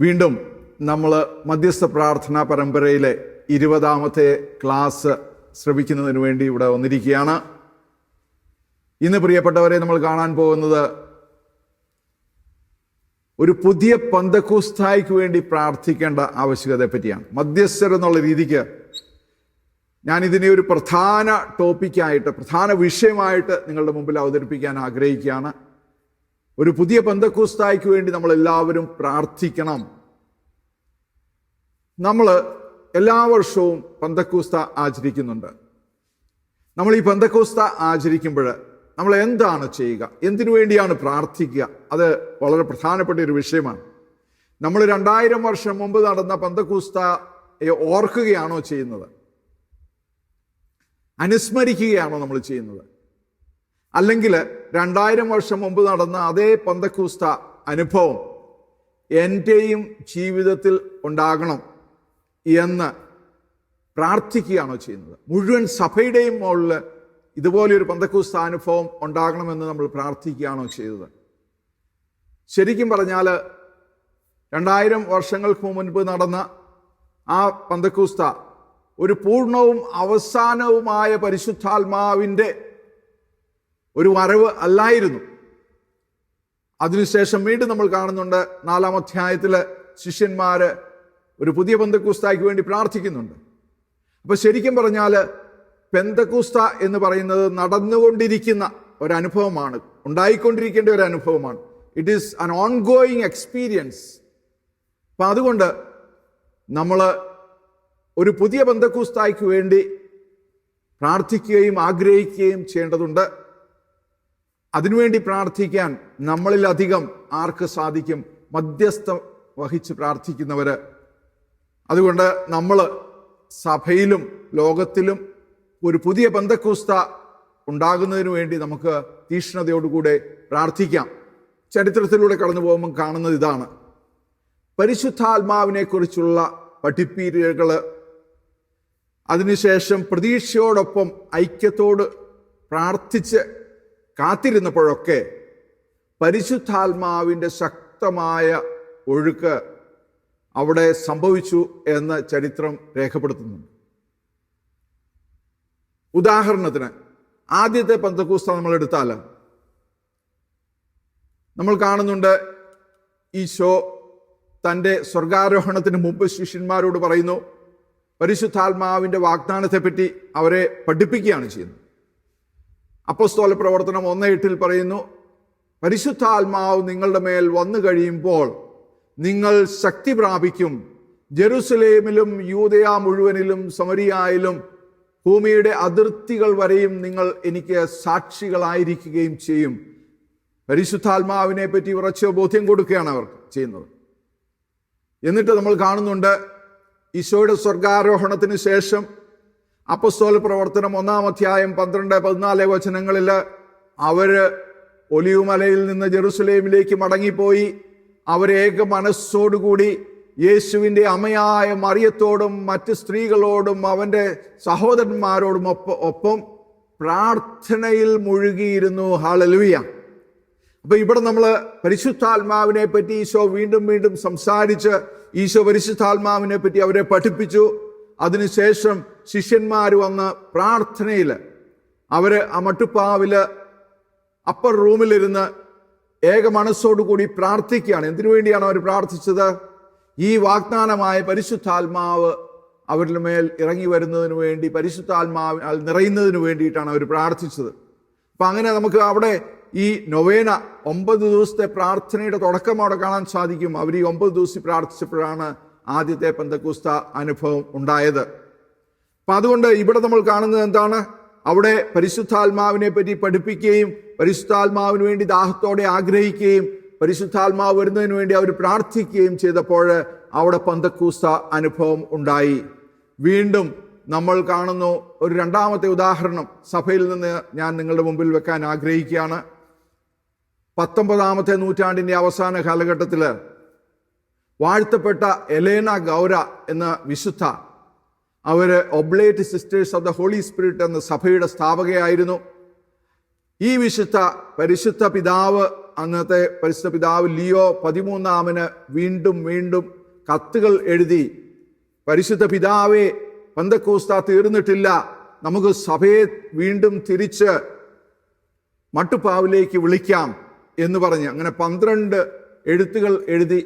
വീണ്ടും നമ്മൾ മധ്യസ്ഥ പ്രാർത്ഥനാ പരമ്പരയിലെ ഇരുപതാമത്തെ ക്ലാസ് ശ്രമിക്കുന്നതിന് വേണ്ടി ഇവിടെ വന്നിരിക്കുകയാണ്. ഇന്ന് പ്രിയപ്പെട്ടവരെ നമ്മൾ കാണാൻ പോകുന്നത് ഒരു പുതിയ പന്തക്കൂസ്ഥായിക്ക് വേണ്ടി പ്രാർത്ഥിക്കേണ്ട ആവശ്യകതയെ പറ്റിയാണ്. മധ്യസ്ഥർ എന്നുള്ള രീതിക്ക് ഞാൻ ഇതിനെ ഒരു പ്രധാന ടോപ്പിക്കായിട്ട് പ്രധാന വിഷയമായിട്ട് നിങ്ങളുടെ മുമ്പിൽ അവതരിപ്പിക്കാൻ ആഗ്രഹിക്കുകയാണ്. ഒരു പുതിയ പന്തക്കൂസ്തായ്ക്ക് വേണ്ടി നമ്മൾ എല്ലാവരും പ്രാർത്ഥിക്കണം. നമ്മൾ എല്ലാ വർഷവും പന്തക്കൂസ്ത ആചരിക്കുന്നുണ്ട്. നമ്മൾ ഈ പന്തക്കൂസ്ത ആചരിക്കുമ്പോൾ നമ്മൾ എന്താണ് ചെയ്യുക? എന്തിനു വേണ്ടിയാണ് പ്രാർത്ഥിക്കുക? അത് വളരെ പ്രധാനപ്പെട്ട ഒരു വിഷയമാണ്. നമ്മൾ രണ്ടായിരം വർഷം മുമ്പ് നടന്ന പന്തക്കൂസ്തയെ ഓർക്കുകയാണോ ചെയ്യുന്നത്? അനുസ്മരിക്കുകയാണോ നമ്മൾ ചെയ്യുന്നത്? അല്ലെങ്കിൽ രണ്ടായിരം വർഷം മുമ്പ് നടന്ന അതേ പന്തക്കൂസ്ത അനുഭവം എന്റെയും ജീവിതത്തിൽ ഉണ്ടാകണം എന്ന് പ്രാർത്ഥിക്കുകയാണോ ചെയ്യുന്നത്? മുഴുവൻ സഭയുടെയും മുകളിൽ ഇതുപോലൊരു പന്തക്കൂസ്ത അനുഭവം ഉണ്ടാകണമെന്ന് നമ്മൾ പ്രാർത്ഥിക്കുകയാണോ ചെയ്തത്? ശരിക്കും പറഞ്ഞാൽ രണ്ടായിരം വർഷങ്ങൾക്ക് മുൻപ് നടന്ന ആ പന്തക്കൂസ്ത ഒരു പൂർണവും അവസാനവുമായ പരിശുദ്ധാത്മാവിന്റെ ഒരു വരവ് അല്ലായിരുന്നു. അതിനുശേഷം വീണ്ടും നമ്മൾ കാണുന്നുണ്ട് നാലാം അധ്യായത്തിൽ ശിഷ്യന്മാർ ഒരു പുതിയ പെന്തക്കൂസ്തായ്ക്ക് വേണ്ടി പ്രാർത്ഥിക്കുന്നുണ്ട്. അപ്പോൾ ശരിക്കും പറഞ്ഞാൽ പെന്തക്കൂസ്ത എന്ന് പറയുന്നത് നടന്നുകൊണ്ടിരിക്കുന്ന ഒരു അനുഭവമാണ് ഉണ്ടായിക്കൊണ്ടിരിക്കേണ്ട ഒരു അനുഭവമാണ് it is an ongoing experience അപ്പൊ അതുകൊണ്ട് നമ്മൾ ഒരു പുതിയ ബന്ധക്കൂസ്തായ്ക്ക് വേണ്ടി പ്രാർത്ഥിക്കുകയും ആഗ്രഹിക്കുകയും ചെയ്യേണ്ടതുണ്ട്. അതിനുവേണ്ടി പ്രാർത്ഥിക്കാൻ നമ്മളിലധികം ആർക്ക് സാധിക്കും? മധ്യസ്ഥ വഹിച്ച് പ്രാർത്ഥിക്കുന്നവർ അതുകൊണ്ട് നമ്മൾ സഭയിലും ലോകത്തിലും ഒരു പുതിയ ബന്ധക്കൂസ്ത ഉണ്ടാകുന്നതിന് വേണ്ടി നമുക്ക് തീഷ്ണതയോടുകൂടെ പ്രാർത്ഥിക്കാം. ചരിത്രത്തിലൂടെ കടന്നു പോകുമ്പോൾ കാണുന്നത് ഇതാണ്. പരിശുദ്ധാത്മാവിനെക്കുറിച്ചുള്ള പഠിപ്പീരുകൾ അതിനുശേഷം പ്രതീക്ഷയോടൊപ്പം ഐക്യത്തോട് പ്രാർത്ഥിച്ച് കാത്തിരുന്നപ്പോഴൊക്കെ പരിശുദ്ധാത്മാവിന്റെ ശക്തമായ ഒഴുക്ക് അവിടെ സംഭവിച്ചു എന്ന് ചരിത്രം രേഖപ്പെടുത്തുന്നുണ്ട് ഉദാഹരണത്തിന് ആദ്യത്തെ പന്തക്കൂസ്ത നമ്മൾ എടുത്താൽ നമ്മൾ കാണുന്നുണ്ട് ഈശോ തന്റെ സ്വർഗാരോഹണത്തിന് മുമ്പ് ശിഷ്യന്മാരോട് പറയുന്നു പരിശുദ്ധാത്മാവിന്റെ വാഗ്ദാനത്തെപ്പറ്റി അവരെ പഠിപ്പിക്കുകയാണ് ചെയ്യുന്നത്. അപ്പസ്തോല പ്രവർത്തനം ഒന്ന് എട്ടിൽ പറയുന്നു പരിശുദ്ധാത്മാവ് നിങ്ങളുടെ മേൽ വന്നു കഴിയുമ്പോൾ നിങ്ങൾ ശക്തി പ്രാപിക്കും. ജെറുസലേമിലും യൂതയ മുഴുവനിലും സമരിയായാലും ഭൂമിയുടെ അതിർത്തികൾ വരെയും നിങ്ങൾ എനിക്ക് സാക്ഷികളായിരിക്കുകയും ചെയ്യും. പരിശുദ്ധാത്മാവിനെ പറ്റി ഉറച്ച ബോധ്യം കൊടുക്കുകയാണ് അവർ ചെയ്യുന്നത്. എന്നിട്ട് നമ്മൾ കാണുന്നുണ്ട് ഈശോയുടെ സ്വർഗാരോഹണത്തിന് ശേഷം അപ്പസ്തോല പ്രവർത്തനം ഒന്നാം അധ്യായം പന്ത്രണ്ട് പതിനാല് വചനങ്ങളിൽ അവർ ഒലിവുമലയിൽ നിന്ന് ജെറുസലേമിലേക്ക് മടങ്ങിപ്പോയി. അവരേക മനസ്സോടുകൂടി യേശുവിന്റെ അമ്മയായ മറിയത്തോടും മറ്റ് സ്ത്രീകളോടും അവന്റെ സഹോദരന്മാരോടും ഒപ്പം ഒപ്പം പ്രാർത്ഥനയിൽ മുഴുകിയിരുന്നു. ഹാളലുവിയ അപ്പോൾ ഇവിടെ നമ്മൾ പരിശുദ്ധാത്മാവിനെ പറ്റി ഈശോ വീണ്ടും വീണ്ടും സംസാരിച്ച് ഈശോ പരിശുദ്ധാത്മാവിനെ പറ്റി അവരെ പഠിപ്പിച്ചു. അതിനുശേഷം ശിഷ്യന്മാർ വന്ന് പ്രാർത്ഥനയിൽ അവർ ആ മട്ടുപ്പാവിൽ അപ്പർ റൂമിലിരുന്ന് ഏക മനസ്സോടുകൂടി പ്രാർത്ഥിക്കുകയാണ്. എന്തിനു വേണ്ടിയാണ് അവർ പ്രാർത്ഥിച്ചത്? ഈ വാഗ്ദാനമായ പരിശുദ്ധാത്മാവ് അവരുടെ മേൽ ഇറങ്ങി വരുന്നതിന് വേണ്ടി പരിശുദ്ധാത്മാവ് നിറയുന്നതിന് വേണ്ടിയിട്ടാണ് അവർ പ്രാർത്ഥിച്ചത്. അപ്പം അങ്ങനെ നമുക്ക് അവിടെ ഈ നൊവേന ഒമ്പത് ദിവസത്തെ പ്രാർത്ഥനയുടെ തുടക്കം അവിടെ കാണാൻ സാധിക്കും. അവർ ഈ ഒമ്പത് ദിവസം പ്രാർത്ഥിച്ചപ്പോഴാണ് ആദ്യത്തെ പന്തക്കുസ്ത അനുഭവം ഉണ്ടായത്. അപ്പൊ അതുകൊണ്ട് ഇവിടെ നമ്മൾ കാണുന്നത് എന്താണ്? അവിടെ പരിശുദ്ധാത്മാവിനെ പറ്റി പഠിപ്പിക്കുകയും പരിശുദ്ധാത്മാവിന് വേണ്ടി ദാഹത്തോടെ ആഗ്രഹിക്കുകയും പരിശുദ്ധാത്മാവ് വരുന്നതിന് വേണ്ടി അവർ പ്രാർത്ഥിക്കുകയും ചെയ്തപ്പോൾ അവിടെ പന്തക്കൂസ അനുഭവം ഉണ്ടായി. വീണ്ടും നമ്മൾ കാണുന്നു ഒരു രണ്ടാമത്തെ ഉദാഹരണം സഭയിൽ നിന്ന് ഞാൻ നിങ്ങളുടെ മുമ്പിൽ വെക്കാൻ ആഗ്രഹിക്കുകയാണ്. പത്തൊമ്പതാമത്തെ നൂറ്റാണ്ടിന്റെ അവസാന കാലഘട്ടത്തിൽ വാഴ്ത്തപ്പെട്ട എലേന ഗൗര എന്ന വിശുദ്ധ അവർ Oblate Sisters of the Holy Spirit എന്ന സഭയുടെ സ്ഥാപകയായിരുന്നു. ഈ വിശുദ്ധ പരിശുദ്ധ പിതാവ് അന്നത്തെ പരിശുദ്ധ പിതാവ് ലിയോ പതിമൂന്നാമന് വീണ്ടും വീണ്ടും കത്തുകൾ എഴുതി പരിശുദ്ധ പിതാവെ പന്തക്കൂസ്ത തീർന്നിട്ടില്ല. നമുക്ക് സഭയെ വീണ്ടും തിരിച്ച് മട്ടുപ്പാവിലേക്ക് വിളിക്കാം എന്ന് പറഞ്ഞ് അങ്ങനെ പന്ത്രണ്ട് എഴുത്തുകൾ എഴുതി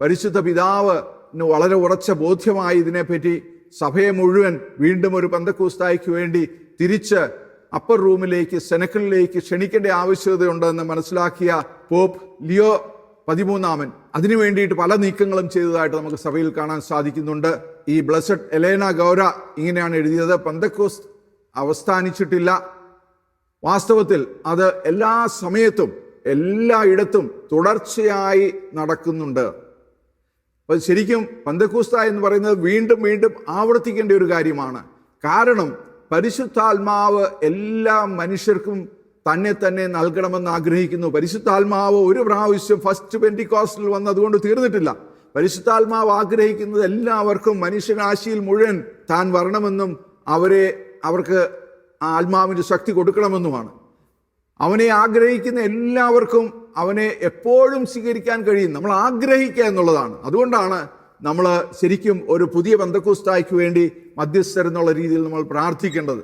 പരിശുദ്ധ പിതാവിന് വളരെ ഉറച്ച ബോധ്യമായി ഇതിനെപ്പറ്റി സഭയെ മുഴുവൻ വീണ്ടും ഒരു പന്തക്കൂസ്തായ്ക്ക് വേണ്ടി തിരിച്ച് അപ്പർ റൂമിലേക്ക് സെനക്കിളിലേക്ക് ക്ഷണിക്കേണ്ട ആവശ്യകതയുണ്ടെന്ന് മനസ്സിലാക്കിയ പോപ്പ് ലിയോ പതിമൂന്നാമൻ. അതിനു വേണ്ടിയിട്ട് പല നീക്കങ്ങളും ചെയ്തതായിട്ട് നമുക്ക് സഭയിൽ കാണാൻ സാധിക്കുന്നുണ്ട്. ഈ ബ്ലസഡ് എലേന ഗൗര ഇങ്ങനെയാണ് എഴുതിയത്. പന്തക്കോസ് അവസ്ഥാനിച്ചിട്ടില്ല വാസ്തവത്തിൽ അത് എല്ലാ സമയത്തും എല്ലായിടത്തും തുടർച്ചയായി നടക്കുന്നുണ്ട്. അപ്പോൾ ശരിക്കും പന്തക്കൂസ്ത എന്ന് പറയുന്നത് വീണ്ടും വീണ്ടും ആവർത്തിക്കേണ്ട ഒരു കാര്യമാണ്. കാരണം പരിശുദ്ധാത്മാവ് എല്ലാ മനുഷ്യർക്കും തന്നെ തന്നെ നൽകണമെന്ന് ആഗ്രഹിക്കുന്നു. പരിശുദ്ധാത്മാവ് ഒരു പ്രാവശ്യം ഫസ്റ്റ് പെന്റിക്കോസ്റ്റിൽ വന്നതുകൊണ്ട് തീർന്നിട്ടില്ല. പരിശുദ്ധാത്മാവ് ആഗ്രഹിക്കുന്നത് എല്ലാവർക്കും മനുഷ്യരാശിയിൽ മുഴുവൻ താൻ വരണമെന്നും അവരെ അവർക്ക് ആത്മാവിന്റെ ശക്തി കൊടുക്കണമെന്നുമാണ്. അവനെ ആഗ്രഹിക്കുന്ന എല്ലാവർക്കും അവനെ എപ്പോഴും സ്വീകരിക്കാൻ കഴിയും നമ്മൾ ആഗ്രഹിക്കുക എന്നുള്ളതാണ്. അതുകൊണ്ടാണ് നമ്മൾ ശരിക്കും ഒരു പുതിയ ബന്ധക്കുസ്തായ്ക്ക് വേണ്ടി മധ്യസ്ഥർ എന്നുള്ള രീതിയിൽ നമ്മൾ പ്രാർത്ഥിക്കേണ്ടത്.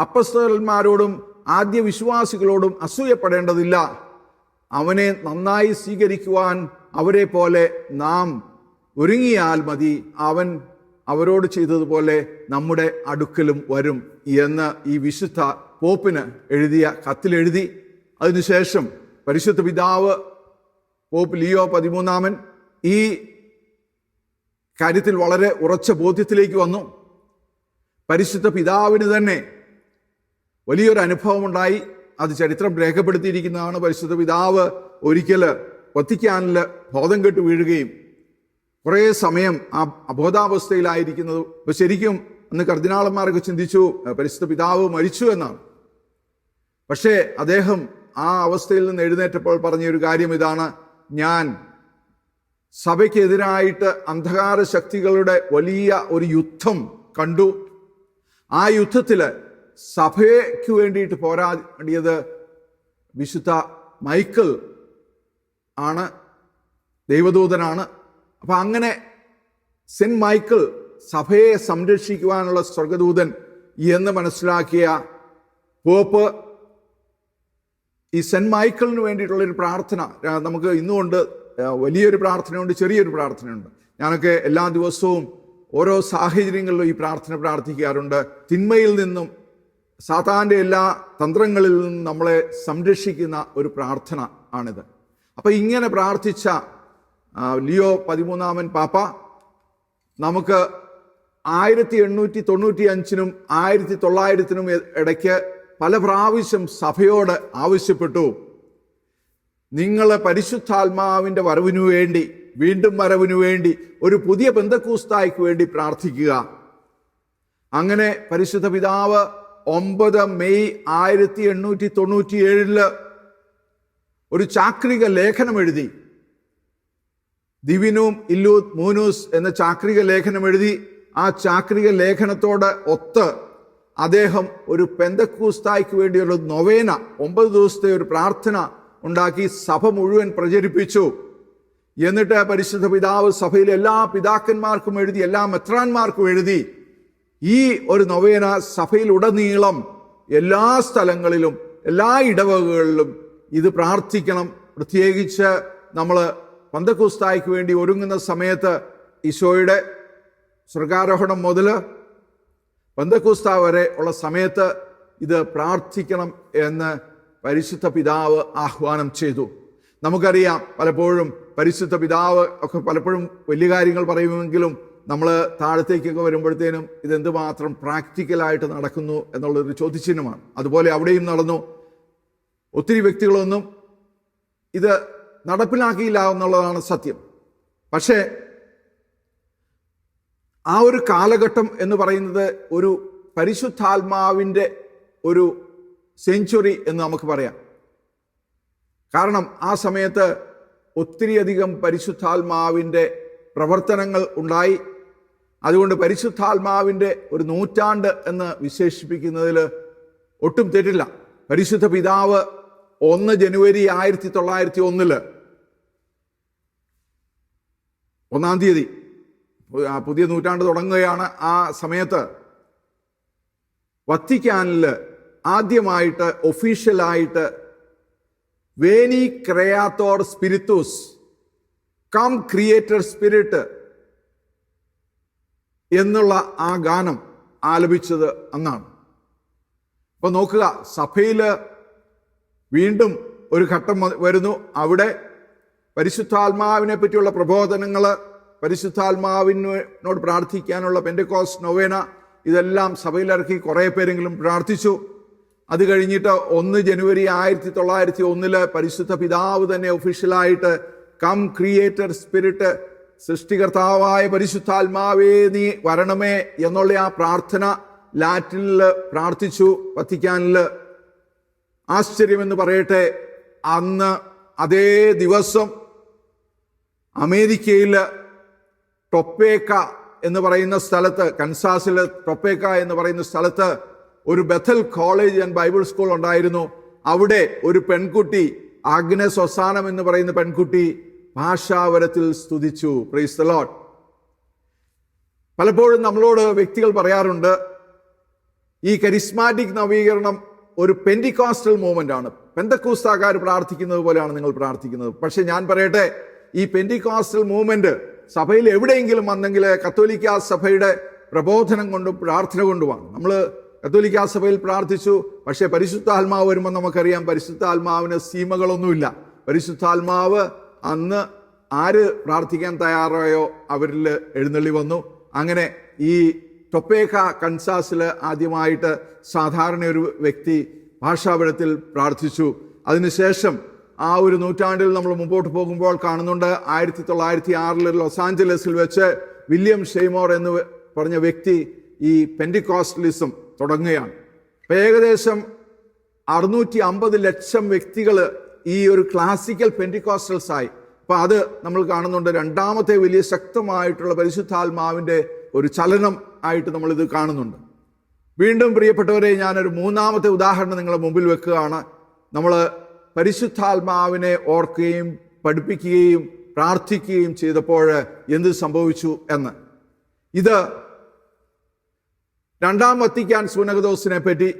അപ്പസ്തകന്മാരോടും ആദ്യ വിശ്വാസികളോടും അസൂയപ്പെടേണ്ടതില്ല. അവനെ നന്നായി സ്വീകരിക്കുവാൻ അവരെ പോലെ നാം ഒരുങ്ങിയാൽ മതി. അവൻ അവരോട് ചെയ്തതുപോലെ നമ്മുടെ അടുക്കലും വരും എന്ന് ഈ വിശുദ്ധ പോപ്പിന് എഴുതിയ കത്തിലെഴുതി അതിനുശേഷം പരിശുദ്ധ പിതാവ് പോപ്പ് ലിയോ പതിമൂന്നാമൻ ഈ കാര്യത്തിൽ വളരെ ഉറച്ച ബോധ്യത്തിലേക്ക് വന്നു. പരിശുദ്ധ പിതാവിന് തന്നെ വലിയൊരു അനുഭവമുണ്ടായി. അത് ചരിത്രം രേഖപ്പെടുത്തിയിരിക്കുന്നതാണ്. പരിശുദ്ധ പിതാവ് ഒരിക്കൽ വത്തിക്കാനിൽ ബോധം കെട്ട് വീഴുകയും കുറേ സമയം ആ അബോധാവസ്ഥയിലായിരിക്കുന്നത്. അപ്പോൾ ശരിക്കും അന്ന് കർദിനാളന്മാരൊക്കെ ചിന്തിച്ചു പരിശുദ്ധ പിതാവ് മരിച്ചു എന്നാണ്. പക്ഷേ അദ്ദേഹം ആ അവസ്ഥയിൽ നിന്ന് എഴുന്നേറ്റപ്പോൾ പറഞ്ഞൊരു കാര്യം ഇതാണ്. ഞാൻ സഭയ്ക്കെതിരായിട്ട് അന്ധകാര ശക്തികളുടെ വലിയ ഒരു യുദ്ധം കണ്ടു. ആ യുദ്ധത്തിൽ സഭയ്ക്ക് വേണ്ടിയിട്ട് പോരാടിയത് വിശുദ്ധ മൈക്കിൾ ആണ് ദൈവദൂതനാണ്. അപ്പം അങ്ങനെ സെന്റ് മൈക്കിൾ സഭയെ സംരക്ഷിക്കുവാനുള്ള സ്വർഗദൂതൻ എന്ന് മനസ്സിലാക്കിയ പോപ്പ് ഈ സെന്റ് മൈക്കിളിന് വേണ്ടിയിട്ടുള്ള ഒരു പ്രാർത്ഥന നമുക്ക് ഇന്നുകൊണ്ട് വലിയൊരു പ്രാർത്ഥനയുണ്ട് ചെറിയൊരു പ്രാർത്ഥനയുണ്ട്. ഞാനൊക്കെ എല്ലാ ദിവസവും ഓരോ സാഹചര്യങ്ങളിലും ഈ പ്രാർത്ഥന പ്രാർത്ഥിക്കാറുണ്ട്. തിന്മയിൽ നിന്നും സാധാരണ എല്ലാ തന്ത്രങ്ങളിൽ നിന്നും നമ്മളെ സംരക്ഷിക്കുന്ന ഒരു പ്രാർത്ഥന ആണിത്. അപ്പോൾ ഇങ്ങനെ പ്രാർത്ഥിച്ച ലിയോ പതിമൂന്നാമൻ പാപ്പ നമുക്ക് ആയിരത്തി എണ്ണൂറ്റി തൊണ്ണൂറ്റി അഞ്ചിനും ആയിരത്തി തൊള്ളായിരത്തിനും ഇടയ്ക്ക് പല പ്രാവശ്യം സഭയോട് ആവശ്യപ്പെട്ടു. നിങ്ങൾ പരിശുദ്ധാത്മാവിന്റെ വരവിനു വേണ്ടി വീണ്ടും വരവിനു വേണ്ടി ഒരു പുതിയ ബന്ധക്കൂസ്തായ്ക്ക് വേണ്ടി പ്രാർത്ഥിക്കുക. അങ്ങനെ പരിശുദ്ധ പിതാവ് ഒമ്പത് മെയ് ആയിരത്തി എണ്ണൂറ്റി തൊണ്ണൂറ്റി ഏഴിൽ ഒരു ചാക്രിക ലേഖനം എഴുതി. ദിവിനും ഇല്ലൂത്ത് മൂനൂസ് എന്ന ചാക്രിക ലേഖനം എഴുതി. ആ ചാക്രിക ലേഖനത്തോട് ഒത്ത് അദ്ദേഹം ഒരു പെന്തക്കൂസ്തായ്ക്ക് വേണ്ടിയുള്ള നൊവേന ഒമ്പത് ദിവസത്തെ ഒരു പ്രാർത്ഥന ഉണ്ടാക്കി സഭ മുഴുവൻ പ്രചരിപ്പിച്ചു. എന്നിട്ട് പരിശുദ്ധ പിതാവ് സഭയിലെ എല്ലാ പിതാക്കന്മാർക്കും എഴുതി എല്ലാ മെത്രാന്മാർക്കും എഴുതി. ഈ ഒരു നൊവേന സഭയിലുടനീളം എല്ലാ സ്ഥലങ്ങളിലും എല്ലാ ഇടവകകളിലും ഇത് പ്രാർത്ഥിക്കണം. പ്രത്യേകിച്ച് നമ്മൾ പന്തക്കുസ്തായ്ക്ക് വേണ്ടി ഒരുങ്ങുന്ന സമയത്ത് ഈശോയുടെ സ്വർഗാരോഹണം മുതൽ പന്തക്കുസ്ത വരെ ഉള്ള സമയത്ത് ഇത് പ്രാർത്ഥിക്കണം എന്ന് പരിശുദ്ധ പിതാവ് ആഹ്വാനം ചെയ്തു. നമുക്കറിയാം പലപ്പോഴും പരിശുദ്ധ പിതാവ് ഒക്കെ പലപ്പോഴും വലിയ കാര്യങ്ങൾ പറയുമെങ്കിലും നമ്മൾ താഴത്തേക്കൊക്കെ വരുമ്പോഴത്തേനും ഇതെന്തുമാത്രം പ്രാക്ടിക്കലായിട്ട് നടക്കുന്നു എന്നുള്ളൊരു ചോദ്യചിഹ്നമാണ്. അതുപോലെ അവിടെയും നടന്നു. ഒത്തിരി വ്യക്തികളൊന്നും ഇത് നടപ്പിലാക്കിയില്ല എന്നുള്ളതാണ് സത്യം. പക്ഷേ ആ ഒരു കാലഘട്ടം എന്ന് പറയുന്നത് ഒരു പരിശുദ്ധാത്മാവിന്റെ ഒരു സെഞ്ചുറി എന്ന് നമുക്ക് പറയാം. കാരണം ആ സമയത്ത് ഒത്തിരിയധികം പരിശുദ്ധാത്മാവിന്റെ പ്രവർത്തനങ്ങൾ ഉണ്ടായി. അതുകൊണ്ട് പരിശുദ്ധാത്മാവിന്റെ ഒരു നൂറ്റാണ്ട് എന്ന് വിശേഷിപ്പിക്കുന്നതിൽ ഒട്ടും തെറ്റില്ല. പരിശുദ്ധ പിതാവ് ഒന്ന് ജനുവരി ആയിരത്തി തൊള്ളായിരത്തി ഒന്നിൽ ഒന്നാം തീയതി പുതിയ നൂറ്റാണ്ട് തുടങ്ങുകയാണ് ആ സമയത്ത്. വത്തിക്കാനിൽ ആദ്യമായിട്ട് ഒഫീഷ്യലായിട്ട് വേനി ക്രയാത്തോർ സ്പിരിത്തുസ് കം ക്രിയേറ്റർ സ്പിരിറ്റ് എന്നുള്ള ആ ഗാനം ആലപിച്ചത് അന്നാണ്. അപ്പൊ നോക്കുക സഭയിൽ വീണ്ടും ഒരു ഘട്ടം വരുന്നു. അവിടെ പരിശുദ്ധാത്മാവിനെ പറ്റിയുള്ള പ്രബോധനങ്ങൾ പരിശുദ്ധാത്മാവിനോട് പ്രാർത്ഥിക്കാനുള്ള പെൻഡക്കോസ് നൊവേന ഇതെല്ലാം സഭയിലിറക്കി കുറേ പേരെങ്കിലും പ്രാർത്ഥിച്ചു. അത് കഴിഞ്ഞിട്ട് ഒന്ന് ജനുവരി ആയിരത്തി തൊള്ളായിരത്തി ഒന്നിൽ പരിശുദ്ധ പിതാവ് തന്നെ ഒഫീഷ്യലായിട്ട് കം ക്രിയേറ്റർ സ്പിരിറ്റ് സൃഷ്ടികർത്താവായ പരിശുദ്ധാത്മാവേ നീ വരണമേ എന്നുള്ള ആ പ്രാർത്ഥന ലാറ്റിനിൽ പ്രാർത്ഥിച്ചു. വത്തിക്കാനിൽ ആശ്ചര്യമെന്ന് പറയട്ടെ അന്ന് അതേ ദിവസം അമേരിക്കയിൽ ടൊപ്പേക്ക എന്ന് പറയുന്ന സ്ഥലത്ത് കൻസാസിലെ ടൊപ്പേക്ക എന്ന് പറയുന്ന സ്ഥലത്ത് ഒരു Bethel college and Bible school ഉണ്ടായിരുന്നു. അവിടെ ഒരു പെൺകുട്ടി ആഗ്നസ് ഒസാനം എന്ന് പറയുന്ന പെൺകുട്ടി ഭാഷാവരത്തിൽ സ്തുതിച്ചു. പ്രൈസ് ദ ലോഡ് പലപ്പോഴും നമ്മളോട് വ്യക്തികൾ പറയാറുണ്ട് ഈ കരിസ്മാറ്റിക് നവീകരണം ഒരു പെൻഡിക്കോസ്റ്റൽ മൂവ്മെന്റ് ആണ്. പെന്തക്കൂസ്താക്കാർ പ്രാർത്ഥിക്കുന്നത് പോലെയാണ് നിങ്ങൾ പ്രാർത്ഥിക്കുന്നത്. പക്ഷെ ഞാൻ പറയട്ടെ ഈ പെൻഡിക്കോസ്റ്റൽ മൂവ്മെന്റ് സഭയിൽ എവിടെയെങ്കിലും വന്നെങ്കിൽ കത്തോലിക്ക സഭയുടെ പ്രബോധനം കൊണ്ടും പ്രാർത്ഥന കൊണ്ടുമാണ്. നമ്മൾ കത്തോലിക്ക സഭയിൽ പ്രാർത്ഥിച്ചു പക്ഷേ പരിശുദ്ധാത്മാവ് വരുമ്പോൾ നമുക്കറിയാം പരിശുദ്ധാത്മാവിന് സീമകളൊന്നുമില്ല. പരിശുദ്ധാത്മാവ് അന്ന് ആര് പ്രാർത്ഥിക്കാൻ തയ്യാറായോ അവരിൽ എഴുന്നള്ളി വന്നു. അങ്ങനെ ഈ ടൊപ്പേക്ക കൺസാസിൽ ആദ്യമായിട്ട് സാധാരണ ഒരു വ്യക്തി ഭാഷാപഴത്തിൽ പ്രാർത്ഥിച്ചു. അതിനുശേഷം ആ ഒരു നൂറ്റാണ്ടിൽ നമ്മൾ മുമ്പോട്ട് പോകുമ്പോൾ കാണുന്നുണ്ട് ആയിരത്തി തൊള്ളായിരത്തി ആറിൽ ലോസ് ആഞ്ചലസിൽ വെച്ച് വില്യം ഷെയ്മോർ എന്ന് പറഞ്ഞ വ്യക്തി ഈ പെൻഡിക്കോസ്റ്റലിസം തുടങ്ങുകയാണ്. അപ്പം ഏകദേശം അറുന്നൂറ്റി അമ്പത് ലക്ഷം വ്യക്തികൾ ഈ ഒരു ക്ലാസിക്കൽ പെൻഡിക്കോസ്റ്റൽസ് ആയി. അപ്പം അത് നമ്മൾ കാണുന്നുണ്ട് രണ്ടാമത്തെ വലിയ ശക്തമായിട്ടുള്ള പരിശുദ്ധാത്മാവിന്റെ ഒരു ചലനം ആയിട്ട് നമ്മൾ ഇത് കാണുന്നുണ്ട്. വീണ്ടും പ്രിയപ്പെട്ടവരെ ഞാനൊരു മൂന്നാമത്തെ ഉദാഹരണം നിങ്ങളുടെ മുമ്പിൽ വെക്കുകയാണ്. നമ്മൾ പരിശുദ്ധാത്മാവിനെ ഓർക്കുകയും പഠിപ്പിക്കുകയും പ്രാർത്ഥിക്കുകയും ചെയ്തപ്പോൾ എന്ത് സംഭവിച്ചു എന്ന്. ഇത് രണ്ടാം വത്തിക്കാൻ സൂനകദോസിനെ പറ്റി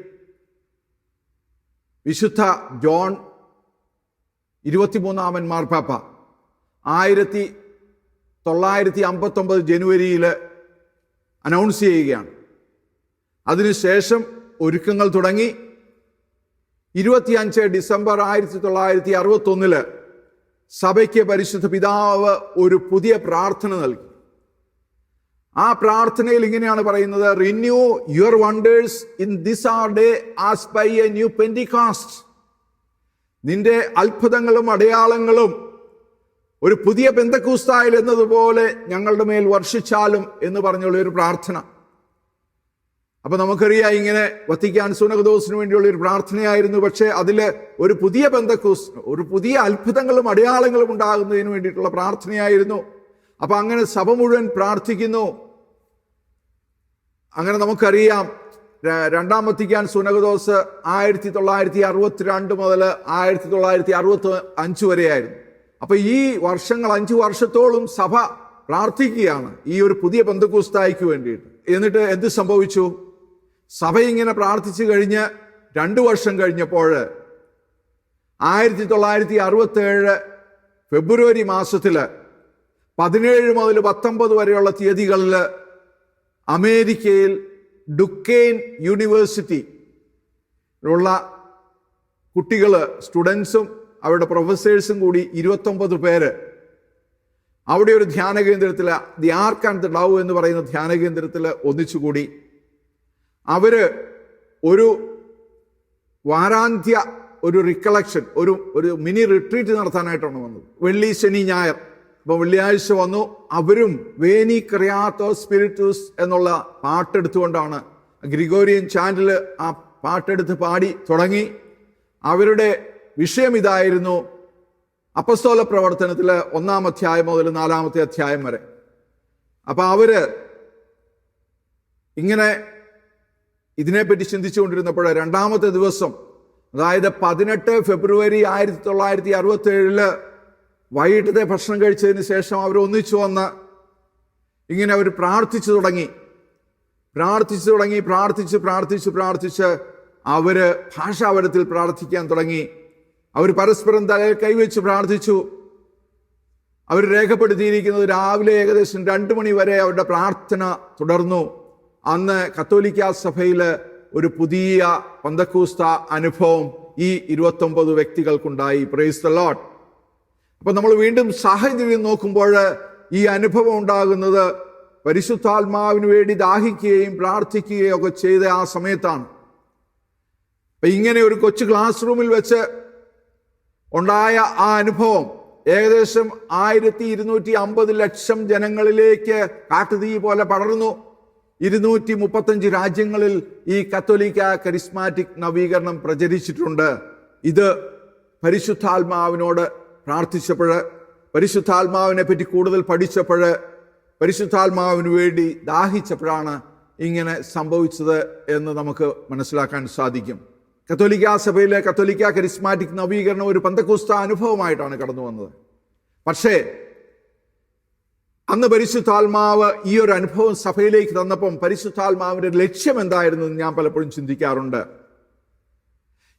വിശുദ്ധ ജോൺ ഇരുപത്തിമൂന്നാമൻ മാർപ്പാപ്പ ആയിരത്തി തൊള്ളായിരത്തി അമ്പത്തൊമ്പത് ജനുവരിയിൽ അനൗൺസ് ചെയ്യുകയാണ്. അതിനുശേഷം ഒരുക്കങ്ങൾ തുടങ്ങി. ഇരുപത്തിയഞ്ച് ഡിസംബർ ആയിരത്തി തൊള്ളായിരത്തി അറുപത്തി ഒന്നിൽ സഭയ്ക്ക് പരിശുദ്ധ പിതാവ് ഒരു പുതിയ പ്രാർത്ഥന നൽകി. ആ പ്രാർത്ഥനയിൽ ഇങ്ങനെയാണ് പറയുന്നത് renew your wonders in this our day as by a new Pentecost നിന്റെ അത്ഭുതങ്ങളും അടയാളങ്ങളും ഒരു പുതിയ ബന്ധക്കൂസ്തായിൽ എന്നതുപോലെ ഞങ്ങളുടെ മേൽ വർഷിച്ചാലും എന്ന് പറഞ്ഞുള്ള ഒരു പ്രാർത്ഥന. അപ്പൊ നമുക്കറിയാം ഇങ്ങനെ വത്തിക്കാൻ സുനകദോസിന് വേണ്ടിയുള്ള ഒരു പ്രാർത്ഥനയായിരുന്നു. പക്ഷേ അതിൽ ഒരു പുതിയ ബന്ധക്കൂസ് ഒരു പുതിയ അത്ഭുതങ്ങളും അടയാളങ്ങളും ഉണ്ടാകുന്നതിന് വേണ്ടിയിട്ടുള്ള പ്രാർത്ഥനയായിരുന്നു. അപ്പൊ അങ്ങനെ സഭ മുഴുവൻ പ്രാർത്ഥിക്കുന്നു. അങ്ങനെ നമുക്കറിയാം രണ്ടാം വത്തിക്കാൻ സുനകദോസ് ആയിരത്തി തൊള്ളായിരത്തി അറുപത്തിരണ്ട് മുതൽ ആയിരത്തി തൊള്ളായിരത്തി അറുപത്തി അഞ്ച് വരെയായിരുന്നു. അപ്പൊ ഈ വർഷങ്ങൾ അഞ്ച് വർഷത്തോളം സഭ പ്രാർത്ഥിക്കുകയാണ് ഈ ഒരു പുതിയ ബന്ധുക്കൂസ്തായിക്ക് വേണ്ടിയിട്ട്. എന്നിട്ട് എന്ത് സംഭവിച്ചു? സഭ ഇങ്ങനെ പ്രാർത്ഥിച്ചു കഴിഞ്ഞ് രണ്ട് വർഷം കഴിഞ്ഞപ്പോൾ ആയിരത്തി തൊള്ളായിരത്തി അറുപത്തേഴ് ഫെബ്രുവരി മാസത്തിൽ പതിനേഴ് മുതൽ പത്തൊമ്പത് വരെയുള്ള തീയതികളിൽ അമേരിക്കയിൽ ഡുക്കെയിൻ യൂണിവേഴ്സിറ്റി ഉള്ള കുട്ടികൾ സ്റ്റുഡൻസും അവരുടെ പ്രൊഫസേഴ്സും കൂടി ഇരുപത്തൊമ്പത് പേര് അവിടെ ഒരു ധ്യാന കേന്ദ്രത്തിൽ the ark and the dove എന്ന് പറയുന്ന ധ്യാന കേന്ദ്രത്തിൽ ഒന്നിച്ചുകൂടി അവർ ഒരു വാരാന്ത്യ ഒരു റിക്കളക്ഷൻ ഒരു ഒരു മിനി റിട്രീറ്റ് നടത്താനായിട്ടാണ് വന്നത്. വെള്ളി ശനി ഞായർ. അപ്പോൾ വെള്ളിയാഴ്ച വന്നു. അവരും വേനി ക്രിയാത്തോ സ്പിരിറ്റൂസ് എന്നുള്ള പാട്ടെടുത്തുകൊണ്ടാണ് ഗ്രിഗോറിയൻ ചാനലിൽ ആ പാട്ടെടുത്ത് പാടി തുടങ്ങി. അവരുടെ വിഷയം ഇതായിരുന്നു അപ്പസ്തോല പ്രവർത്തനത്തിൽ ഒന്നാം അധ്യായം മുതൽ നാലാമത്തെ അധ്യായം വരെ. അപ്പോൾ അവർ ഇങ്ങനെ ഇതിനെപ്പറ്റി ചിന്തിച്ചുകൊണ്ടിരുന്നപ്പോൾ രണ്ടാമത്തെ ദിവസം അതായത് പതിനെട്ട് ഫെബ്രുവരി ആയിരത്തി തൊള്ളായിരത്തി അറുപത്തി ഏഴിൽ വൈകിട്ടത്തെ ഭക്ഷണം കഴിച്ചതിന് ശേഷം അവർ ഒന്നിച്ചു വന്ന് ഇങ്ങനെ അവർ പ്രാർത്ഥിച്ചു തുടങ്ങി. പ്രാർത്ഥിച്ചു തുടങ്ങി പ്രാർത്ഥിച്ച് പ്രാർത്ഥിച്ച് പ്രാർത്ഥിച്ച് അവർ ഭാഷാവരത്തിൽ പ്രാർത്ഥിക്കാൻ തുടങ്ങി. അവർ പരസ്പരം തലയിൽ കൈവച്ച് പ്രാർത്ഥിച്ചു. അവർ രേഖപ്പെടുത്തിയിരിക്കുന്നത് രാവിലെ ഏകദേശം രണ്ടു മണി വരെ അവരുടെ പ്രാർത്ഥന തുടർന്നു. അന്ന് കത്തോലിക്ക സഭയിൽ ഒരു പുതിയ പന്തക്കൂസ്ത അനുഭവം ഈ ഇരുപത്തൊമ്പത് വ്യക്തികൾക്കുണ്ടായി. പ്രൈസ് ദ ലോട്ട് അപ്പൊ നമ്മൾ വീണ്ടും സാഹചര്യം നോക്കുമ്പോൾ ഈ അനുഭവം ഉണ്ടാകുന്നത് പരിശുദ്ധാത്മാവിന് വേണ്ടി ദാഹിക്കുകയും പ്രാർത്ഥിക്കുകയും ഒക്കെ ചെയ്ത ആ സമയത്താണ്. അപ്പൊ ഇങ്ങനെ ഒരു കൊച്ചു ക്ലാസ് റൂമിൽ വെച്ച് ഉണ്ടായ ആ അനുഭവം ഏകദേശം ആയിരത്തി ഇരുന്നൂറ്റി അമ്പത് ലക്ഷം ജനങ്ങളിലേക്ക് കാട്ടുതീ പോലെ പടർന്നു. ഇരുന്നൂറ്റി മുപ്പത്തഞ്ച് രാജ്യങ്ങളിൽ ഈ കത്തോലിക്ക കരിസ്മാറ്റിക് നവീകരണം പ്രചരിച്ചിട്ടുണ്ട്. ഇത് പരിശുദ്ധാത്മാവിനോട് പ്രാർത്ഥിച്ചപ്പോൾ പരിശുദ്ധാത്മാവിനെ പറ്റി കൂടുതൽ പഠിച്ചപ്പോൾ പരിശുദ്ധാത്മാവിന് വേണ്ടി ദാഹിച്ചപ്പോഴാണ് ഇങ്ങനെ സംഭവിച്ചത് എന്ന് നമുക്ക് മനസ്സിലാക്കാൻ സാധിക്കും. കത്തോലിക്ക സഭയിലെ കത്തോലിക്ക കരിസ്മാറ്റിക് നവീകരണം ഒരു പന്തക്കൂസ്ത അനുഭവമായിട്ടാണ് കടന്നു വന്നത് പക്ഷേ അന്ന് പരിശുദ്ധാത്മാവ് ഈ ഒരു അനുഭവം സഭയിലേക്ക് തന്നപ്പം പരിശുദ്ധാത്മാവിന്റെ ലക്ഷ്യം എന്തായിരുന്നു എന്ന് ഞാൻ പലപ്പോഴും ചിന്തിക്കാറുണ്ട്.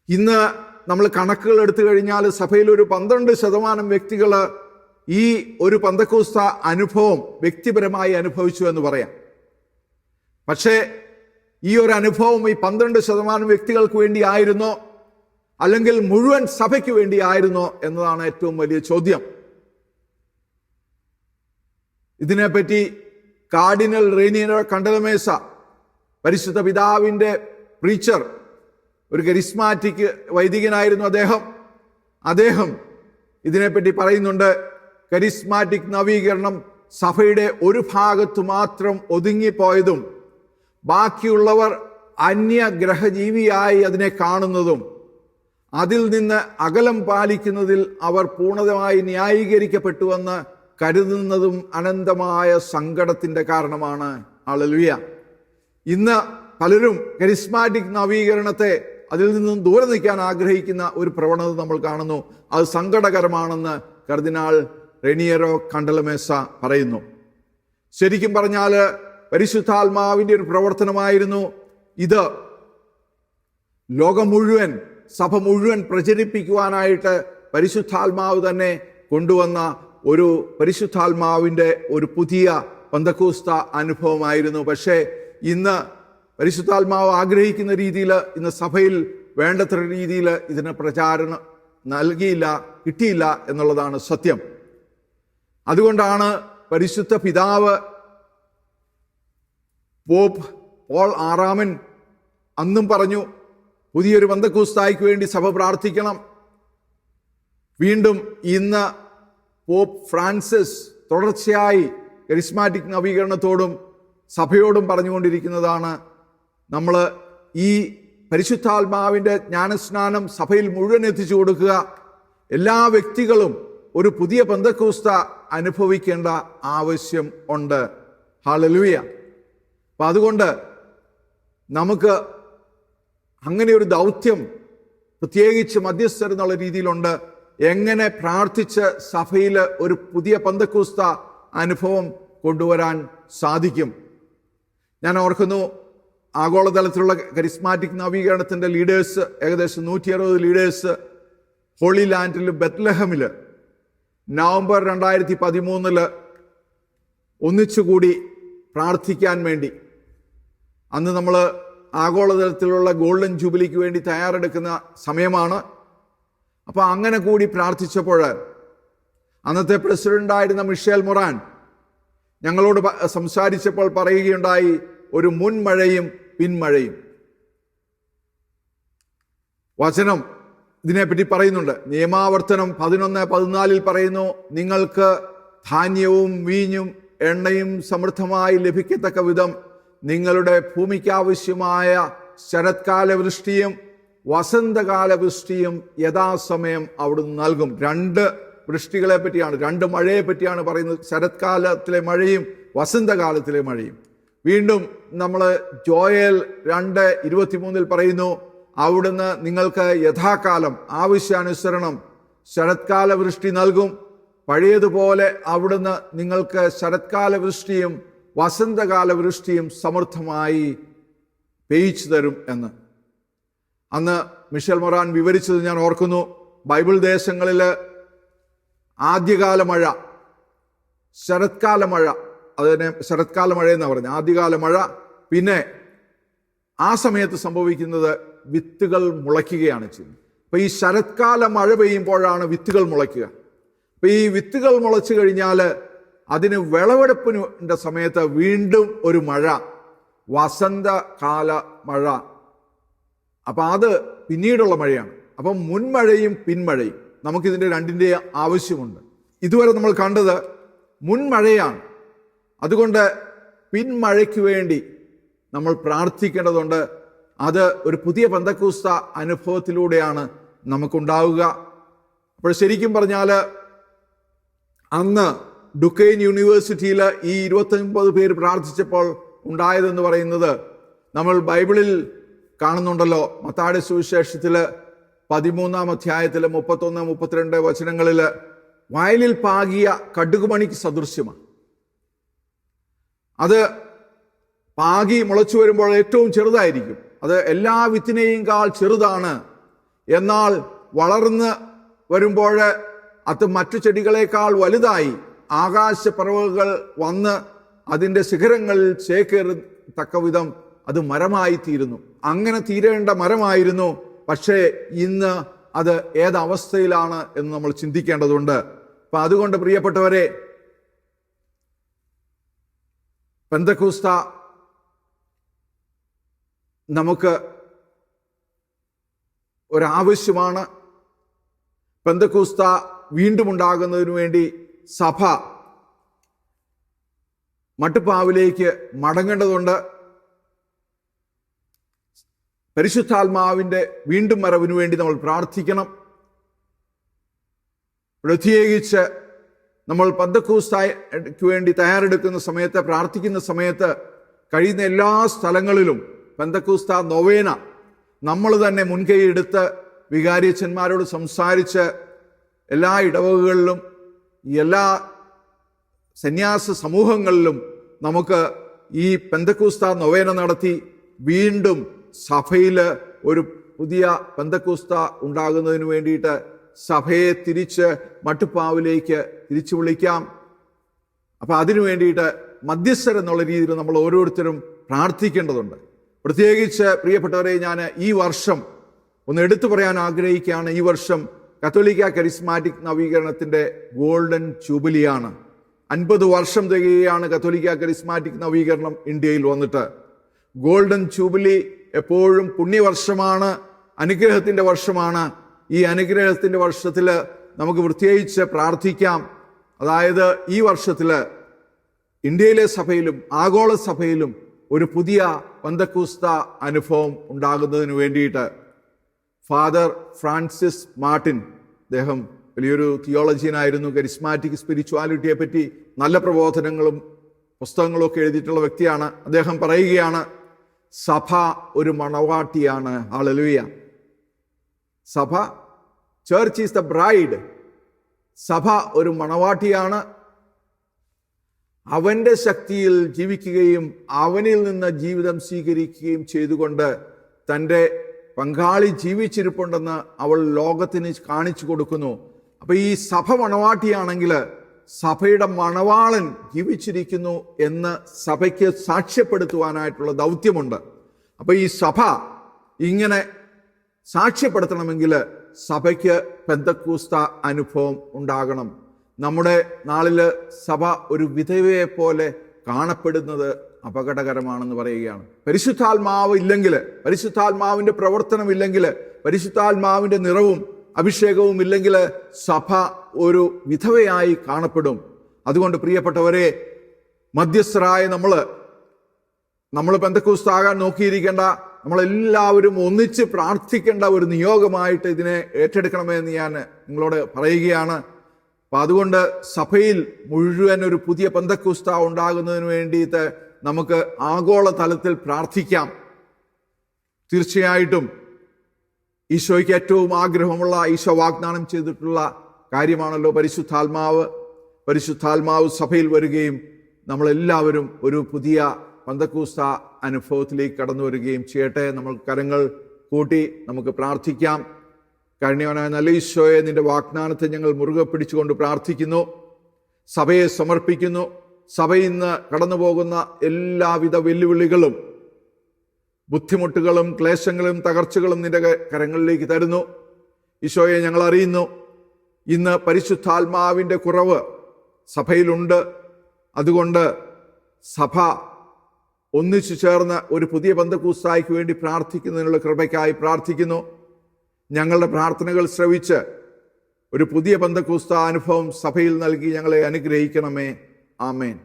ഇന്ന് നമ്മൾ കണക്കുകൾ എടുത്തു കഴിഞ്ഞാൽ സഭയിൽ ഒരു പന്ത്രണ്ട് ശതമാനം വ്യക്തികൾ ഈ ഒരു പന്തക്കോസ്ത അനുഭവം വ്യക്തിപരമായി അനുഭവിച്ചു എന്ന് പറയാം. പക്ഷേ ഈ ഒരു അനുഭവം ഈ പന്ത്രണ്ട് ശതമാനം വ്യക്തികൾക്ക് വേണ്ടി ആയിരുന്നോ? അല്ലെങ്കിൽ മുഴുവൻ സഭയ്ക്ക് വേണ്ടി ആയിരുന്നോ? എന്നതാണ് ഏറ്റവും വലിയ ചോദ്യം. ഇതിനെപ്പറ്റി കാർഡിനൽ റേനിയനോ കണ്ടലമേസ പരിശുദ്ധ പിതാവിന്റെ പ്രീച്ചർ ഒരു കരിസ്മാറ്റിക് വൈദികനായിരുന്നു അദ്ദേഹം. അദ്ദേഹം ഇതിനെപ്പറ്റി പറയുന്നുണ്ട് കരിസ്മാറ്റിക് നവീകരണം സഭയുടെ ഒരു ഭാഗത്തു മാത്രം ഒതുങ്ങിപ്പോയതും ബാക്കിയുള്ളവർ അന്യഗ്രഹജീവിയായി അതിനെ കാണുന്നതും അതിൽ നിന്ന് അകലം പാലിക്കുന്നതിൽ അവർ പൂർണതമായി ന്യായീകരിക്കപ്പെട്ടുവെന്ന് കരുതുന്നതും അനന്തമായ സങ്കടത്തിന്റെ കാരണമാണ്. അളലുയ ഇന്ന് പലരും കരിസ്മാറ്റിക് നവീകരണത്തെ അതിൽ നിന്നും ദൂരെ നിൽക്കാൻ ആഗ്രഹിക്കുന്ന ഒരു പ്രവണത നമ്മൾ കാണുന്നു. അത് സങ്കടകരമാണെന്ന് കർദിനാൾ റെനിയറോ കണ്ടലമേസ പറയുന്നു. ശരിക്കും പറഞ്ഞാൽ പരിശുദ്ധാത്മാവിന്റെ ഒരു പ്രവർത്തനമായിരുന്നു ഇത്. ലോകം മുഴുവൻ സഭ മുഴുവൻ പ്രചരിപ്പിക്കുവാനായിട്ട് പരിശുദ്ധാത്മാവ് തന്നെ കൊണ്ടുവന്ന ഒരു പരിശുദ്ധാത്മാവിന്റെ ഒരു പുതിയ പന്തക്കൂസ്ത അനുഭവമായിരുന്നു. പക്ഷേ ഇന്ന് പരിശുദ്ധാത്മാവ് ആഗ്രഹിക്കുന്ന രീതിയിൽ ഇന്ന് സഭയിൽ വേണ്ടത്ര രീതിയിൽ ഇതിന് പ്രചാരണം നൽകിയില്ല കിട്ടിയില്ല എന്നുള്ളതാണ് സത്യം. അതുകൊണ്ടാണ് പരിശുദ്ധ പിതാവ് പോപ്പ് പോൾ ആറാമൻ അന്നും പറഞ്ഞു പുതിയൊരു ബന്ധക്കൂസ്തായ്ക്ക് വേണ്ടി സഭ പ്രാർത്ഥിക്കണം. വീണ്ടും ഇന്ന് പോപ്പ് ഫ്രാൻസിസ് തുടർച്ചയായി കരിസ്മാറ്റിക് നവീകരണത്തോടും സഭയോടും പറഞ്ഞുകൊണ്ടിരിക്കുന്നതാണ് നമ്മൾ ഈ പരിശുദ്ധാത്മാവിന്റെ ജ്ഞാനസ്നാനം സഭയിൽ മുഴുവൻ എത്തിച്ചു കൊടുക്കുക. എല്ലാ വ്യക്തികളും ഒരു പുതിയ ബന്ധക്കൂസ്ത അനുഭവിക്കേണ്ട ആവശ്യം ഉണ്ട്. ഹാളലുയ അപ്പം അതുകൊണ്ട് നമുക്ക് അങ്ങനെ ഒരു ദൗത്യം പ്രത്യേകിച്ച് മധ്യസ്ഥർ എന്നുള്ള രീതിയിലുണ്ട്. എങ്ങനെ പ്രാർത്ഥിച്ച് സഭയിൽ ഒരു പുതിയ പന്തക്കൂസ്ത അനുഭവം കൊണ്ടുവരാൻ സാധിക്കും? ഞാൻ ഓർക്കുന്നു ആഗോളതലത്തിലുള്ള കരിസ്മാറ്റിക് നവീകരണത്തിന്റെ ലീഡേഴ്സ് ഏകദേശം നൂറ്റി അറുപത് ലീഡേഴ്സ് ഹോളി ലാൻഡിൽ ബത്ലഹമിൽ നവംബർ രണ്ടായിരത്തി പതിമൂന്നിൽ ഒന്നിച്ചുകൂടി പ്രാർത്ഥിക്കാൻ വേണ്ടി. അന്ന് നമ്മൾ ആഗോളതലത്തിലുള്ള ഗോൾഡൻ ജൂബിലിക്ക് വേണ്ടി തയ്യാറെടുക്കുന്ന സമയമാണ്. അപ്പോൾ അങ്ങനെ കൂടി പ്രാർത്ഥിച്ചപ്പോൾ അന്നത്തെ പ്രസിഡന്റായിരുന്ന മിഷേൽ മൊറാൻ ഞങ്ങളോട് സംസാരിച്ചപ്പോൾ പറയുകയുണ്ടായി ഒരു മുൻമഴയും പിൻമഴയും. വചനം ഇതിനെപ്പറ്റി പറയുന്നുണ്ട്. നിയമാവർത്തനം പതിനൊന്ന് പതിനാലിൽ പറയുന്നു നിങ്ങൾക്ക് ധാന്യവും വീഞ്ഞും എണ്ണയും സമൃദ്ധമായി ലഭിക്കത്തക്ക വിധം നിങ്ങളുടെ ഭൂമിക്കാവശ്യമായ ശരത്കാല വൃഷ്ടിയും വസന്തകാല വൃഷ്ടിയും യഥാസമയം അവിടുന്ന് നൽകും. രണ്ട് വൃഷ്ടികളെ പറ്റിയാണ് രണ്ട് മഴയെ പറ്റിയാണ് പറയുന്നത്. ശരത്കാലത്തിലെ മഴയും വസന്തകാലത്തിലെ മഴയും. വീണ്ടും നമ്മൾ ജോയൽ രണ്ട് ഇരുപത്തിമൂന്നിൽ പറയുന്നു അവിടുന്ന് നിങ്ങൾക്ക് യഥാകാലം ആവശ്യാനുസരണം ശരത്കാല വൃഷ്ടി നൽകും. പഴയതുപോലെ അവിടുന്ന് നിങ്ങൾക്ക് ശരത്കാല വൃഷ്ടിയും വസന്തകാല വൃഷ്ടിയും സമൃദ്ധമായി പെയ്ച്ചു തരും എന്ന്. അന്ന് മിഷൽ മൊറാൻ വിവരിച്ചത് ഞാൻ ഓർക്കുന്നു. ബൈബിൾ ദേശങ്ങളിൽ ആദ്യകാല മഴ ശരത്കാല മഴ അതിനെ ശരത്കാല മഴ എന്നാണ് പറഞ്ഞത്. ആദ്യകാല മഴ പിന്നെ ആ സമയത്ത് സംഭവിക്കുന്നത് വിത്തുകൾ മുളയ്ക്കുകയാണ് ചെയ്യുന്നത്. അപ്പോൾ ഈ ശരത്കാല മഴ പെയ്യുമ്പോഴാണ് വിത്തുകൾ മുളയ്ക്കുക. അപ്പോൾ ഈ വിത്തുകൾ മുളച്ചു കഴിഞ്ഞാൽ അതിന് വിളവെടുപ്പിന്റെ സമയത്ത് വീണ്ടും ഒരു മഴ വസന്തകാല മഴ അപ്പൊ അത് പിന്നീടുള്ള മഴയാണ്. അപ്പം മുൻമഴയും പിന്മഴയും നമുക്കിതിന്റെ രണ്ടിന്റെ ആവശ്യമുണ്ട്. ഇതുവരെ നമ്മൾ കണ്ടത് മുൻമഴയാണ്. അതുകൊണ്ട് പിന്മഴയ്ക്ക് വേണ്ടി നമ്മൾ പ്രാർത്ഥിക്കേണ്ടതുണ്ട്. അത് ഒരു പുതിയ പന്തക്കൂസ്ത അനുഭവത്തിലൂടെയാണ് നമുക്കുണ്ടാവുക. അപ്പോൾ ശരിക്കും പറഞ്ഞാൽ അന്ന് ഡുക്കെയിൻ യൂണിവേഴ്സിറ്റിയിൽ ഈ ഇരുപത്തൊൻപത് പേര് പ്രാർത്ഥിച്ചപ്പോൾ ഉണ്ടായതെന്ന് പറയുന്നത് നമ്മൾ ബൈബിളിൽ കാണുന്നുണ്ടല്ലോ. മത്താടി സുവിശേഷത്തിൽ പതിമൂന്നാം അധ്യായത്തിൽ മുപ്പത്തൊന്ന് മുപ്പത്തിരണ്ട് വചനങ്ങളിൽ വയലിൽ പാകിയ കടുകുമണിക്ക് സദൃശ്യമാണ്. അത് പാകി മുളച്ചു വരുമ്പോൾ ഏറ്റവും ചെറുതായിരിക്കും. അത് എല്ലാ വിത്തിനെയും കാൾ ചെറുതാണ്. എന്നാൽ വളർന്ന് വരുമ്പോൾ അത് മറ്റു ചെടികളെക്കാൾ വലുതായി. ആകാശ ആകാശപ്പറവുകൾ വന്ന് അതിന്റെ ശിഖരങ്ങളിൽ ചേക്കേറത്തക്ക വിധം അത് മരമായി തീരുന്നു അങ്ങനെ തീരേണ്ട മരമായിരുന്നു. പക്ഷേ ഇന്ന് അത് ഏതവസ്ഥയിലാണ് എന്ന് നമ്മൾ ചിന്തിക്കേണ്ടതുണ്ട്. അപ്പൊ അതുകൊണ്ട് പ്രിയപ്പെട്ടവരെ പെന്തക്കൂസ്ത നമുക്ക് ഒരാവശ്യമാണ്. പെന്തക്കൂസ്ത വീണ്ടും ഉണ്ടാകുന്നതിന് വേണ്ടി സഭ മട്ടുപ്പാവിലേക്ക് മടങ്ങേണ്ടതുണ്ട്. പരിശുദ്ധാത്മാവിന്റെ വീണ്ടും വരവിന് വേണ്ടി നമ്മൾ പ്രാർത്ഥിക്കണം. പ്രത്യേകിച്ച് നമ്മൾ പന്തക്കൂസ്തായ്ക്ക് വേണ്ടി തയ്യാറെടുക്കുന്ന സമയത്ത് പ്രാർത്ഥിക്കുന്ന സമയത്ത് കഴിയുന്ന എല്ലാ സ്ഥലങ്ങളിലും പന്തക്കൂസ്ത നൊവേന നമ്മൾ തന്നെ മുൻകൈയെടുത്ത് വികാരിയച്ഛന്മാരോട് സംസാരിച്ച് എല്ലാ ഇടവകകളിലും എല്ലാ സന്യാസ സമൂഹങ്ങളിലും നമുക്ക് ഈ പെന്തക്കൂസ്ത നൊവേന നടത്തി വീണ്ടും സഭയിൽ ഒരു പുതിയ പന്തക്കൂസ്ത ഉണ്ടാകുന്നതിന് വേണ്ടിയിട്ട് സഭയെ തിരിച്ച് മട്ടുപ്പാവിലേക്ക് തിരിച്ചു വിളിക്കാം. അപ്പോൾ അതിനു വേണ്ടിയിട്ട് മധ്യസ്ഥർ എന്നുള്ള രീതിയിൽ നമ്മൾ ഓരോരുത്തരും പ്രാർത്ഥിക്കേണ്ടതുണ്ട്. പ്രത്യേകിച്ച് പ്രിയപ്പെട്ടവരെ ഞാൻ ഈ വർഷം ഒന്ന് എടുത്തു പറയാൻ ആഗ്രഹിക്കുകയാണ്. ഈ വർഷം കത്തോലിക്ക കരിസ്മാറ്റിക് നവീകരണത്തിന്റെ ഗോൾഡൻ ജൂബിലിയാണ്. അൻപത് വർഷം തികയാണ് കത്തോലിക്ക കരിസ്മാറ്റിക് നവീകരണം ഇന്ത്യയിൽ വന്നിട്ട്. ഗോൾഡൻ ജൂബിലി എപ്പോഴും പുണ്യവർഷമാണ് അനുഗ്രഹത്തിന്റെ വർഷമാണ്. ഈ അനുഗ്രഹത്തിന്റെ വർഷത്തിൽ നമുക്ക് പ്രത്യേകിച്ച് പ്രാർത്ഥിക്കാം. അതായത് ഈ വർഷത്തിൽ ഇന്ത്യയിലെ സഭയിലും ആഗോള സഭയിലും ഒരു പുതിയ പന്തക്കൂസ്ത അനുഭവം ഉണ്ടാകുന്നതിന് വേണ്ടിയിട്ട് ഫാദർ ഫ്രാൻസിസ് മാർട്ടിൻ അദ്ദേഹം വലിയൊരു തിയോളജിയനായിരുന്നു കരിസ്മാറ്റിക് സ്പിരിച്വാലിറ്റിയെ പറ്റി നല്ല പ്രബോധനങ്ങളും പുസ്തകങ്ങളും ഒക്കെ എഴുതിയിട്ടുള്ള വ്യക്തിയാണ്. അദ്ദേഹം പറയുകയാണ് സഭ ഒരു മണവാട്ടിയാണ്. ആളലുയ സഭ ചേർച്ച് ഈസ് ദ ബ്രൈഡ് സഭ ഒരു മണവാട്ടിയാണ്. അവന്റെ ശക്തിയിൽ ജീവിക്കുകയും അവനിൽ നിന്ന് ജീവിതം സ്വീകരിക്കുകയും ചെയ്തുകൊണ്ട് തന്റെ പങ്കാളി ജീവിച്ചിരിപ്പുണ്ടെന്ന് അവൾ ലോകത്തിന് കാണിച്ചു കൊടുക്കുന്നു. അപ്പോൾ ഈ സഭ മണവാട്ടിയാണെങ്കിൽ സഭയുടെ മണവാളൻ ജീവിച്ചിരിക്കുന്നു എന്ന് സഭയ്ക്ക് സാക്ഷ്യപ്പെടുത്തുവാനായിട്ടുള്ള ദൗത്യമുണ്ട്. അപ്പോൾ ഈ സഭ ഇങ്ങനെ സാക്ഷ്യപ്പെടുത്തണമെങ്കിൽ സഭയ്ക്ക് പെന്തക്കൂസ്ത അനുഭവം ഉണ്ടാകണം. നമ്മുടെ നാളിൽ സഭ ഒരു വിധവയെ പോലെ കാണപ്പെടുന്നത് അപകടകരമാണെന്ന് പറയുകയാണ്. പരിശുദ്ധാത്മാവ് ഇല്ലെങ്കിൽ പരിശുദ്ധാത്മാവിന്റെ പ്രവർത്തനമില്ലെങ്കിൽ പരിശുദ്ധാത്മാവിന്റെ നിറവും അഭിഷേകവും ഇല്ലെങ്കിൽ സഭ ഒരു വിധവയായി കാണപ്പെടും. അതുകൊണ്ട് പ്രിയപ്പെട്ടവരെ മധ്യസ്ഥരായ നമ്മൾ നമ്മൾ പെന്തക്കൂസ്താകാൻ നോക്കിയിരിക്കേണ്ട നമ്മളെല്ലാവരും ഒന്നിച്ച് പ്രാർത്ഥിക്കേണ്ട ഒരു നിയോഗമായിട്ട് ഇതിനെ ഏറ്റെടുക്കണമെന്ന് ഞാൻ നിങ്ങളോട് പറയുകയാണ്. അപ്പം അതുകൊണ്ട് സഭയിൽ മുഴുവൻ ഒരു പുതിയ പന്തക്കുസ്ത ഉണ്ടാകുന്നതിന് വേണ്ടിയിട്ട് നമുക്ക് ആഗോള തലത്തിൽ പ്രാർത്ഥിക്കാം. തീർച്ചയായിട്ടും ഈശോയ്ക്ക് ഏറ്റവും ആഗ്രഹമുള്ള ഈശോ വാഗ്ദാനം ചെയ്തിട്ടുള്ള കാര്യമാണല്ലോ പരിശുദ്ധാത്മാവ്. പരിശുദ്ധാത്മാവ് സഭയിൽ വരികയും നമ്മളെല്ലാവരും ഒരു പുതിയ പന്തക്കൂസ്ത അനുഭവത്തിലേക്ക് കടന്നു വരികയും ചെയ്യട്ടെ. നമ്മൾ കരങ്ങൾ കൂട്ടി നമുക്ക് പ്രാർത്ഥിക്കാം. കഴിഞ്ഞവനായ നല്ല ഈശോയെ നിന്റെ വാഗ്ദാനത്തെ ഞങ്ങൾ മുറുകെ പിടിച്ചുകൊണ്ട് പ്രാർത്ഥിക്കുന്നു. സഭയെ സമർപ്പിക്കുന്നു. സഭ ഇന്ന് കടന്നു പോകുന്ന എല്ലാവിധ വെല്ലുവിളികളും ബുദ്ധിമുട്ടുകളും ക്ലേശങ്ങളും തകർച്ചകളും നിന്റെ കരങ്ങളിലേക്ക് തരുന്നു. ഈശോയെ ഞങ്ങൾ അറിയുന്നു. ഇന്ന് പരിശുദ്ധാത്മാവിന്റെ കുറവ് സഭയിലുണ്ട്. അതുകൊണ്ട് സഭ ഒന്നിച്ചു ചേർന്ന് ഒരു പുതിയ ബന്ധക്കൂസ്തായ്ക്ക് വേണ്ടി പ്രാർത്ഥിക്കുന്നതിനുള്ള കൃപയ്ക്കായി പ്രാർത്ഥിക്കുന്നു. ഞങ്ങളുടെ പ്രാർത്ഥനകൾ ശ്രവിച്ച് ഒരു പുതിയ ബന്ധക്കൂസ്ത അനുഭവം സഭയിൽ നൽകി ഞങ്ങളെ അനുഗ്രഹിക്കണമേ. ആമേൻ.